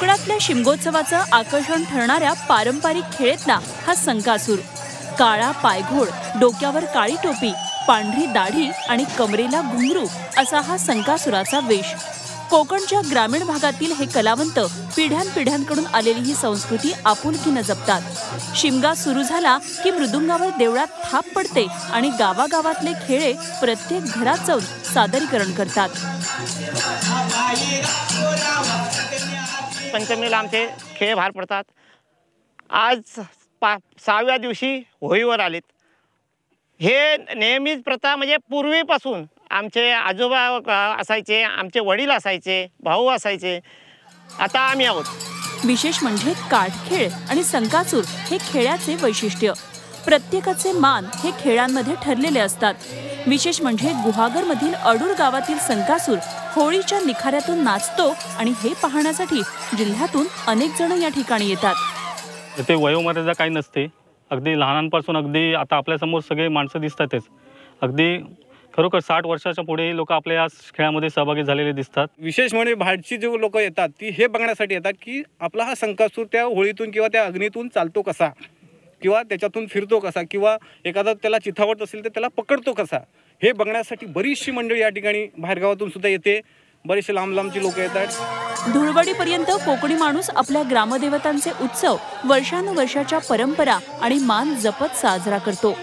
कोकणातल्या शिमगोत्सवाचं आकर्षण ठरणाऱ्या पारंपरिक खेळेतला हा संकासूर. काळा पायघोड डोक्यावर काळी टोपी पांढरी दाढी आणि कमरेला घुंगरू असा हा संकासुराचा वेश कोकणच्या ग्रामीण भागातील हे कलावंत पिढ्यानपिढ्यांकडून आलेली ही संस्कृती आपुलकीनं जपतात. शिमगा सुरू झाला की मृदुंगावर देवळात थाप पडते आणि गावागावातले खेळे प्रत्येक घरात जाऊन सादरीकरण करतात. पंचमीला आमचे खेळ भार पडतात. आज पा सहाव्या दिवशी होळीवर आलेत. हे नेहमीच प्रथा म्हणजे पूर्वीपासून आमचे आजोबा असायचे आमचे वडील असायचे भाऊ असायचे. आता आम्ही आहोत. विशेष म्हणजे काठखेळ आणि संकासूर हे खेळाचे वैशिष्ट्य. प्रत्येकाचे मान हे खेळांमध्ये ठरलेले असतात. विशेष म्हणजे गुहागरमधील अडूर गावातील संकासूर होळीच्या निखाऱ्यातून नाचतो आणि हे पाहण्यासाठी जिल्ह्यातून अनेक जण या ठिकाणी येतात. ते वयोमर्यादा काही नसते. अगदी लहानांपासून अगदी आता आपल्यासमोर सगळे माणसं दिसतातच. अगदी खरोखर साठ वर्षाच्या पुढे लोक आपल्या या खेळामध्ये सहभागी झालेले दिसतात. विशेष म्हणजे बाहेरची जे लोक येतात ती हे बघण्यासाठी येतात की आपला हा संकासूर त्या होळीतून किंवा त्या अग्नीतून चालतो कसा? किंवा त्याच्यातून फिरतो कसा? किंवा एखादा त्याला चिथावत असेल तर त्याला पकडतो कसा? हे बघण्यासाठी बरीचशी मंडळी या ठिकाणी बाहेरगावातून सुद्धा येते. बरेचसे लांब लांबची लोक येतात. धुळवडीपर्यंत कोकणी माणूस आपल्या ग्रामदेवतांचे उत्सव वर्षानुवर्षाच्या परंपरा आणि मान जपत साजरा करतो.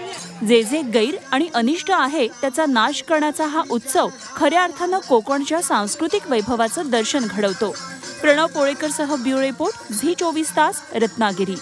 जे जे गैर आणि अनिष्ट आहे त्याचा नाश करण्याचा हा उत्सव खऱ्या अर्थानं कोकणच्या सांस्कृतिक वैभवाचं दर्शन घडवतो. प्रणव पोळेकरसह ब्युरो रिपोर्ट झी चोवीस तास रत्नागिरी.